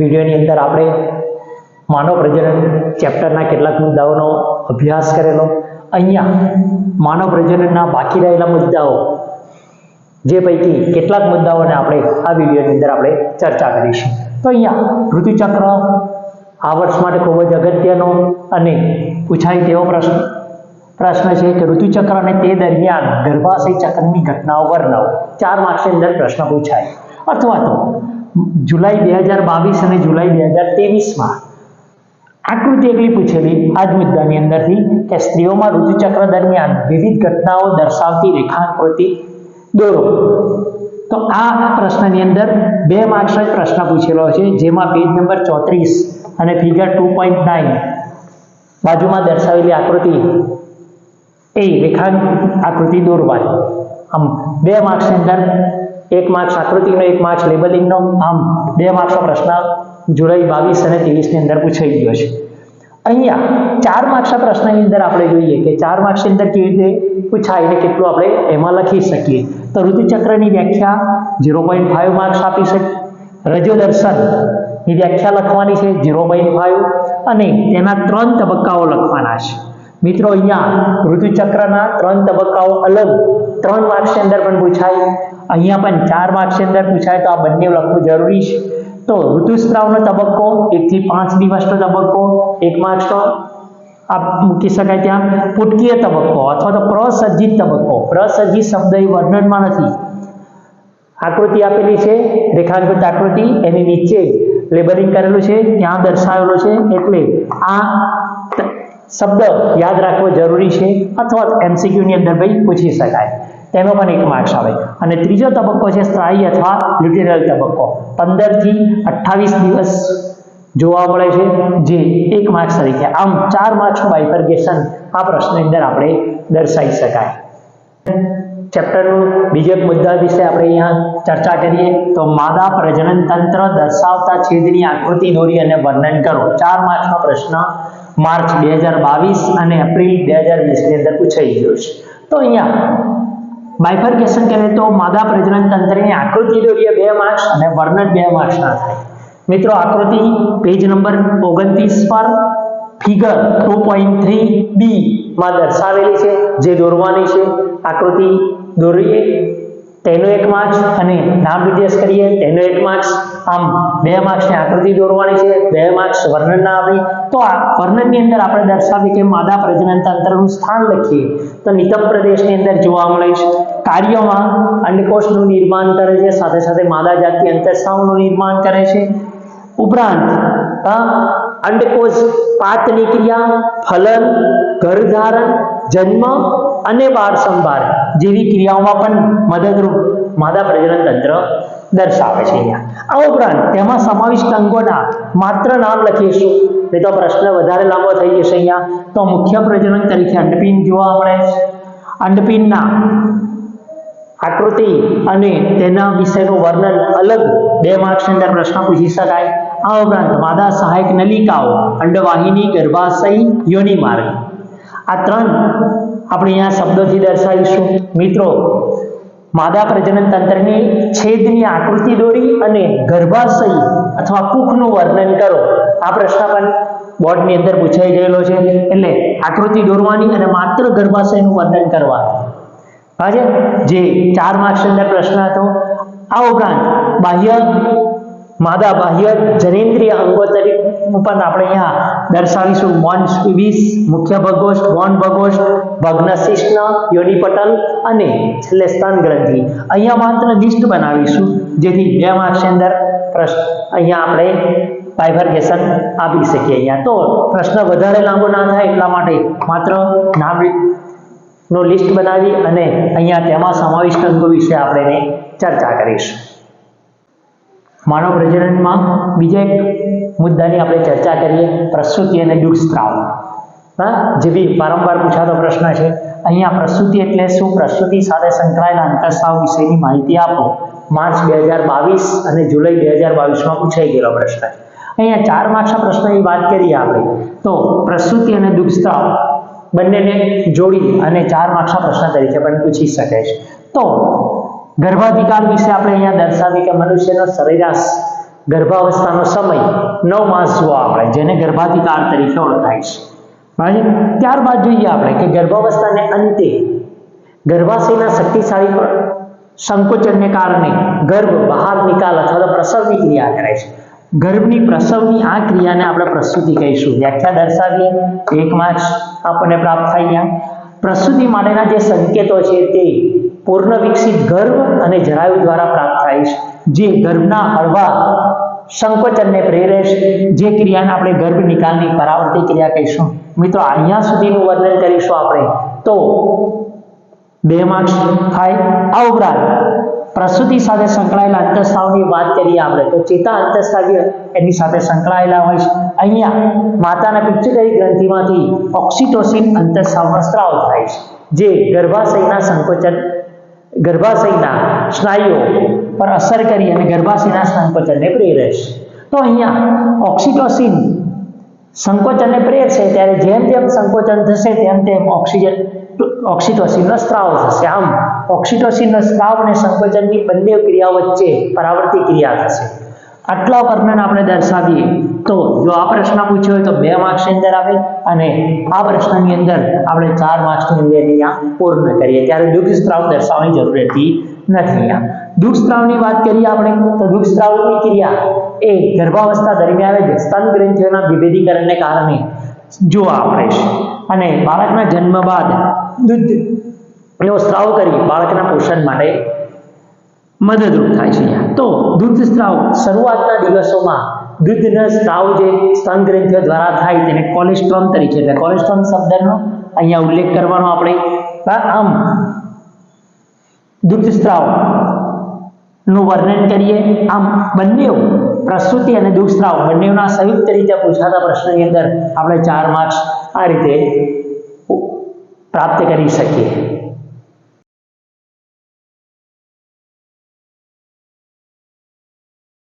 વિડીયોની અંદર આપણે માનવ પ્રજનન ચેપ્ટરના કેટલાક મુદ્દાઓનો અભ્યાસ કરેલો. અહીંયા માનવ પ્રજનનના બાકી રહેલા મુદ્દાઓ જે પૈકી કેટલાક મુદ્દાઓને આપણે આ વિડીયોની અંદર આપણે ચર્ચા કરીશું. તો અહીંયા ઋતુચક્ર આ વર્ષ માટે ખૂબ જ અગત્યનો અને પૂછાય તેવો પ્રશ્ન પ્રશ્ન છે કે ઋતુચક્ર અને તે દરમિયાન ગર્ભાશય ચક્રની ઘટનાઓ વર્ણવો. ચાર માર્ક્સની અંદર પ્રશ્ન પૂછાય. અથવા તો જુલાઈ બે હજાર બાવીસ અને જુલાઈ બે હજાર ત્રેવીસમાં આકૃતિ એકલી પૂછેલી આ જ મુદ્દાની અંદરથી કે સ્ત્રીઓમાં ઋતુચક્ર દરમિયાન વિવિધ ઘટનાઓ દર્શાવતી રેખાકૃતિ દોરો. તો આ પ્રશ્નની અંદર બે માર્ક્સનો જ પ્રશ્ન પૂછેલો છે, જેમાં પેજ નંબર ચોત્રીસ અને ફિગર ટુ પોઈન્ટ નાઇન બાજુમાં દર્શાવેલી આકૃતિ એ રેખાંક આકૃતિ દોરવાની. આમ બે માર્ક્સની અંદર એક માર્ક્સ આકૃતિનો, એક માર્ક્સ લેબલિંગનો, આમ બે માર્ક્સનો પ્રશ્ન જુલાઈ બાવીસ અને ત્રેવીસની અંદર પૂછાઈ ગયો છે. અહીંયા ચાર માર્ક્સના પ્રશ્નની અંદર આપણે જોઈએ કે ચાર માર્ક્સની અંદર કેવી રીતે પૂછાય અને કેટલું આપણે એમાં લખી શકીએ. તો ઋતુચક્રની વ્યાખ્યા ઝીરો પોઈન્ટ ફાઇવ માર્ક્સ આપી શકીએ રજો દર્શનની વ્યાખ્યા લખવાની છે ઝીરો પોઈન્ટ ફાઇવ અને તેના ત્રણ તબક્કાઓ લખવાના છે. મિત્રો, અહીંયા ઋતુચક્રના ત્રણ તબક્કાઓ અલગ. ત્રણ માર્ક્સની અંદર પણ પૂછાય. અહીંયા પણ ચાર માર્ક્સની અંદર પૂછાય, તો આ બંને લખવું જરૂરી છે. તો ઋતુસ્રાવનો તબક્કો, એકથી પાંચ દિવસનો તબક્કો, એક માર્ક્સનો આ મૂકી શકાય ત્યાં. પુટકીય તબક્કો અથવા તો પ્રસજ્જિત તબક્કો. પ્રસજ્જિત શબ્દ એ વર્ણનમાં નથી. આકૃતિ આપેલી છે, રેખાંકિત આકૃતિ, એની નીચે લેબરિંગ કરેલું છે, ત્યાં દર્શાવેલું છે, એટલે આ શબ્દ યાદ રાખવો જરૂરી છે અથવા એમસીક્યુની અંદર ભાઈ પૂછી શકાય. તેનો પણ એક માર્ક્સ આવે. અને ત્રીજો તબક્કો છે સ્થાયી અથવા લ્યુટેરલ તબક્કો. પંદરથી અઠ્ઠાવીસ દિવસ જોવા મળે છે, જે એક માર્ક્સ તરીકે. આમ ચાર માર્ક્સનું બાઇફર્ગેશન આ પ્રશ્નની અંદર આપણે દર્શાવી શકાય. ચેપ્ટરનું બીજો એક મુદ્દા વિશે આપણે અહીંયા ચર્ચા કરીએ. તો માદા પ્રજનન તંત્ર દર્શાવતા છેદની આકૃતિ દોરી અને વર્ણન કરો. ચાર માર્ક્સનો પ્રશ્ન માર્ચ બે હજાર બાવીસ અને એપ્રિલ બે હજાર વીસની અંદર પૂછાઈ ગયો છે. તો અહીંયા બાયફર્કેશન કહે તો માદા પ્રજનન તંત્રની આકૃતિ દોરીએ બે માર્ક્સ અને વર્ણન બે માર્ક્સના થાય. મિત્રો, આકૃતિ પેજ નંબર ઓગણત્રીસ પર figure two point three B માં દર્શાવેલી છે, જે દોરવાની છે. આકૃતિ દોરીએ, તેનો એક માર્ક્સ અને નામ નિર્દેશ કરીએ, તેનો એક માર્ક્સ. આમ બે માર્ક્સની આકૃતિ દોરવાની છે, બે માર્ક્સ વર્ણનના આવી. તો આ વર્ણનની અંદર આપણે દર્શાવીએ કે માદા પ્રજનન તંત્રનું સ્થાન લખીએ. તો નિતંબ પ્રદેશની અંદર જોવા મળે છે, કાર્યોમાં અંડકોષનું નિર્માણ કરે છે, સાથે સાથે માદા જાતિ અંતઃસ્રાવનું નિર્માણ કરે છે. ઉપરાંત અંડકોષ પાતની ક્રિયા, ફલન ગર્ભધારણ જન્મ અને બાળ સંભાળ જેવી ક્રિયાઓમાં પણ મદદરૂપ માદા પ્રજનન તંત્ર દર્શાવે છે અહીંયા. આ ઉપરાંત તેમાં સમાવિષ્ટ અંગોના માત્ર નામ લખીશું. નહીં તો પ્રશ્ન વધારે લાંબો થઈ જશે અહીંયા. તો મુખ્ય પ્રજનન તરીકે અંડપિંડ જોવા મળે છે. અંડપિંડના આકૃતિ અને તેના વિશેનું વર્ણન અલગ બે માર્ક્સની અંદર પ્રશ્ન પૂછી શકાય. આ ઉપરાંત માદા સહાયક નલિકાઓ, અંડવાહિની, ગર્ભાશય, યોની માર્ગ. આ ત્રણ આપણે અહીંયા શબ્દોથી દર્શાવીશું. મિત્રો માદા પ્રજનન તંત્રની છેદની આકૃતિ દોરી અને ગર્ભાશય અથવા કુખનું વર્ણન કરો. આ પ્રશ્ન પણ બોર્ડની અંદર પૂછાઈ ગયેલો છે. એટલે આકૃતિ દોરવાની અને માત્ર ગર્ભાશયનું વર્ણન કરવાનું. આજે જે? ચાર માર્ક્સ અંદર પ્રશ્ન હતો. આ ઉપરાંત બાહ્ય માદા બાહ્ય જનેન્દ્રિય અંગો તરીકે પણ આપણે અહીંયા દર્શાવીશું. મોન્સ વીસ મુખ્ય ભગોષ્ઠ, મોન ભગોષ્ઠ, ભગ્નશિષ્ણ, યોનિપટલ અને છેલ્લે સ્તન ગ્રંથિ. અહીંયા માત્ર લિસ્ટ બનાવીશું, જેથી બે માર્ક્સ અંદર પ્રશ્ન અહીંયા આપણે બાયફર્ગેશન આપી શકીએ અહીંયા. તો પ્રશ્ન વધારે લાંબો ના થાય એટલા માટે માત્ર નામ નો લિસ્ટ બનાવી અને અહીંયા તેમાં સમાવિષ્ટ અંગો વિશે આપણે ચર્ચા કરીશું. માનવ પ્રજનનમાં બીજા એક મુદ્દાની આપણે ચર્ચા કરીએ, પ્રસૂતિ અને દુષ્સ્ત્રાવ. હા જેવી વારંવાર પૂછાતો પ્રશ્ન છે, અહીંયા પ્રસૂતિ એટલે શું? પ્રસૂતિ સાથે સંકળાયેલા અંતઃસ્રાવ વિશેની માહિતી આપો. માર્ચ બે હજાર બાવીસ અને જુલાઈ બે હજાર બાવીસમાં પૂછાઈ ગયેલો પ્રશ્ન અહીંયા ચાર માર્ક્સના પ્રશ્નની વાત કરીએ આપણે, તો પ્રસૂતિ અને દુઃખસ્ત્રાવ બંનેને જોડી અને ચાર માર્ક્સના પ્રશ્ન તરીકે પણ પૂછી શકે છે. તો ગર્ભાધિકાર વિશે આપણે અહીંયા દર્શાવી કે મનુષ્યનો સરેરાશ ગર્ભાવસ્થાનો સમય નવ માસ જુઓ આપણે જેને ગર્ભાધિકાર તરીકે ઓળખાય છે. અને ત્યારબાદ જોઈએ આપણે કે ગર્ભાવસ્થાને અંતે ગર્ભાશયના શક્તિશાળી સંકોચનને કારણે ગર્ભ બહાર નિકાલ અથવા તો પ્રસવની ક્રિયા કરે છે. ગર્ભની પ્રસવની આ ક્રિયાને આપણે પ્રસૂતિ કહીશું. વ્યાખ્યા દર્શાવીએ. એક માર્ક્સ આપણને પ્રાપ્ત થાય પ્રસૂતિ માટેના જે સંકેતો છે તે પૂર્ણ વિકસિત ગર્ભ અને જરાયુ દ્વારા પ્રાપ્ત થાય છે. જે ગર્ભના હળવા સંકોચનને પ્રેરે છે. જે ક્રિયાને આપણે ગર્ભ નિકાલની પરાવર્તી ક્રિયા કહીશું. મિત્રો, અહીંયા સુધીનું વર્ણન કરીશું આપણે. તો બે માર્ક્સ થાય. આ ઉપરાંત પ્રસૂતિ સાથે સંકળાયેલા અંતઃસ્રાવની વાત કરીએ આપણે. તો ચેતા અંતઃસ્રાવીય એની સાથે સંકળાયેલા હોય છે. અહીંયા માતાના પિત્યુટરી ગ્રંથિમાંથી ઓક્સિટોસિન અંતઃસ્રાવનો સ્ત્રાવ થાય છે. જે ગર્ભાશયના સંકોચન ગર્ભાશયના સ્નાયુઓ પર અસર કરી અને ગર્ભાશયના સંકોચનને પ્રેરે છે. તો અહીંયા ઓક્સિટોસિન સંકોચનને પ્રેરશે ત્યારે જેમ જેમ સંકોચન થશે, તેમ તેમ ઓક્સિજન, ઓક્સિટોસિનનો સ્ત્રાવ થશે. આમ, ઓક્સિટોસિનનો સ્ત્રાવ અને સંકોચનની બંને ક્રિયાઓ વચ્ચે પરાવર્તી ક્રિયા થશે. આટલા વર્ણન આપણે દર્શાવીએ, તો જો આ પ્રશ્ન પૂછ્યો હોય તો બે માર્ક્સની અંદર આવે અને આ પ્રશ્નની અંદર આપણે ચાર માર્ક્સની અંદર અહીંયા પૂર્ણ કરીએ. ત્યારે દુઃખ દર્શાવવાની જરૂર રહેતી નથી અહીંયા. દુઃખ વાત કરીએ આપણે, તો દુઃખ સ્ત્રાવની ક્રિયા એ ગર્ભાવસ્થા દરમિયાન જ સ્તન ગ્રંથિઓના વિભેદીકરણને કારણે જોવા આપણે છે. અને બાળકના જન્મ બાદ દૂધ એવો સ્ત્રાવ કરી બાળકના પોષણ માટે મદદરૂપ થાય છે અહીંયા. તો દૂધ સ્ત્રાવ શરૂઆતના દિવસોમાં દૂધના સ્ત્રાવ જે સ્તન ગ્રંથિઓ દ્વારા થાય તેને કોલેસ્ટ્રોમ તરીકે એટલે કોલેસ્ટ્રોમ શબ્દનો અહીંયા ઉલ્લેખ કરવાનો આપણે. આમ દૂધ સ્ત્રાવનું વર્ણન કરીએ, આમ બંને પ્રસ્તુતિ અને દુઃખ સ્ત્રાવ બંનેના સંયુક્ત રીતે પૂછાતા પ્રશ્નની અંદર આપણે ચાર માર્ક્સ આ રીતે પ્રાપ્ત કરી શકીએ.